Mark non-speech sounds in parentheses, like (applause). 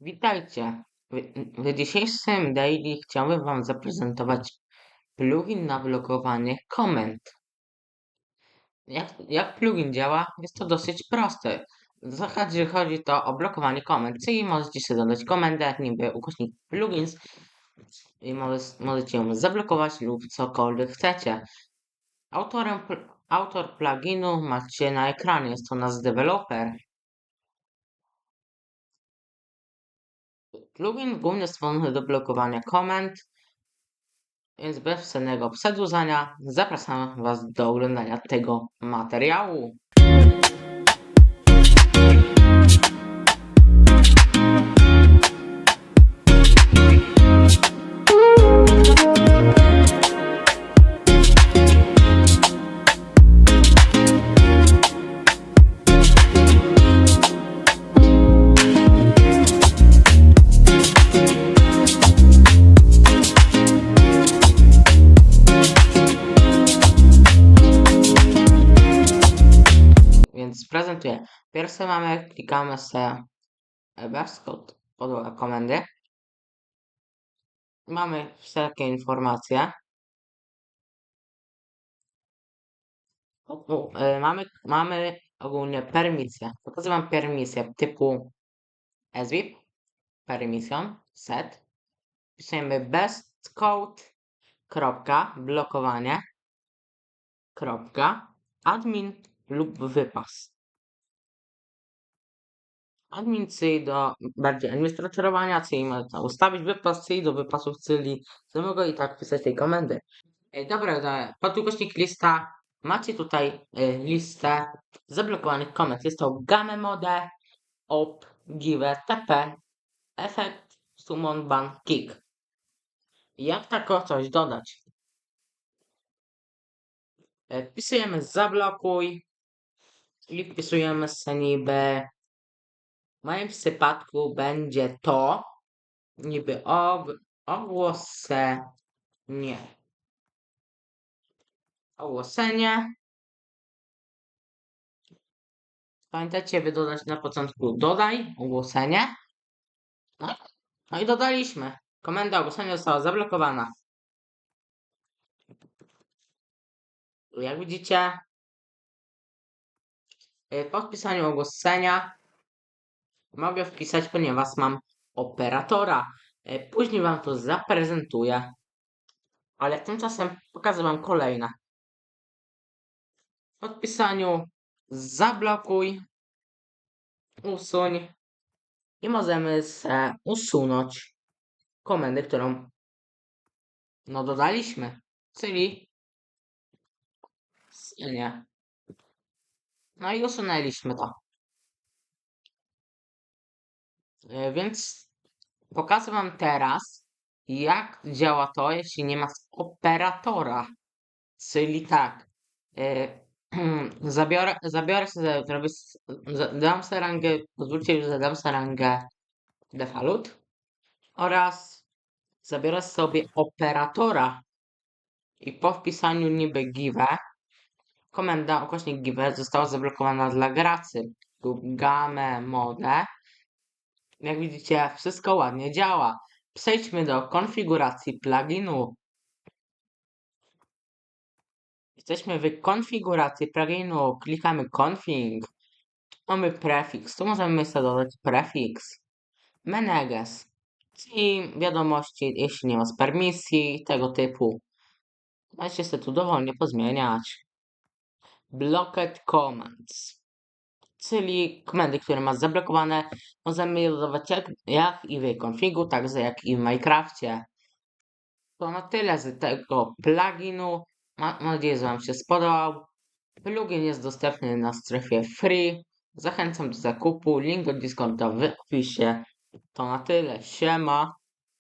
Witajcie. W, w dzisiejszym daily chciałbym Wam zaprezentować plugin na blokowanie komend. Jak, jak plugin działa? Jest to dosyć proste. W zasadzie chodzi to o blokowanie komend, czyli możecie sobie dodać komendę, niby ukośnik plugins i może, możecie ją zablokować lub cokolwiek chcecie. Autorem, autor pluginu macie na ekranie, jest to nasz deweloper. Plugin głównie stworzony do blokowania komend, więc bez wstępnego przedłużania zapraszam Was do oglądania tego materiału. Prezentuję. Pierwsze mamy, klikamy bez kod podłoga komendy. Mamy wszelkie informacje. O, e, mamy, mamy ogólnie permisję. Pokazuję permisję typu SVIP, permission, set. Piszemy best code, kropka, blokowanie, kropka, admin lub wypas. Admin czyli do bardziej administratorowania, czyli można ustawić wypas, czyli do wypasów, czyli co mogę i tak pisać tej komendy. Ej, dobra, dobra. pod ukośnik lista macie tutaj y, listę zablokowanych komend. Jest to game mode, op, give, tp, efekt, summon, ban, kick. Jak tako coś dodać? E, Wpisujemy zablokuj i wpisujemy sobie niby w moim przypadku będzie to niby og, ogłoszenie. Ogłoszenie. Pamiętajcie, by dodać na początku dodaj ogłoszenie. No, no i dodaliśmy. Komenda ogłoszenia została zablokowana. Jak widzicie, y, po wpisaniu ogłoszenia mogę wpisać, ponieważ mam operatora. Y, Później Wam to zaprezentuję. Ale tymczasem pokażę Wam kolejne. Po wpisaniu zablokuj, usuń i możemy se usunąć komendę, którą no dodaliśmy, czyli nie. No i usunęliśmy to. E, Więc pokażę Wam teraz, jak działa to, jeśli nie ma operatora. Czyli tak. e, (clears throat) Zabiorę, zabiorę sobie, zrobię, dam sobie rangę, pozwólcie, że dam sobie rangę default oraz zabiorę sobie operatora i po wpisaniu niby give komenda ukośnik give została zablokowana dla graczy lub game mode. Jak widzicie, wszystko ładnie działa. Przejdźmy do konfiguracji pluginu. Jesteśmy w konfiguracji pluginu, klikamy config. Mamy prefiks, tu możemy sobie dodać prefiks. Meneges, czyli wiadomości, jeśli nie ma z permisji, tego typu. Możecie sobie tu dowolnie pozmieniać. Blocked commands, czyli komendy, które ma zablokowane, możemy je dodawać jak, jak i w konfigu, także jak i w Minecrafcie. To na tyle z tego pluginu. Ma- Mam nadzieję, że Wam się spodobał. Plugin jest dostępny na strefie free. Zachęcam do zakupu. Link do Discorda w opisie. To na tyle. Siema.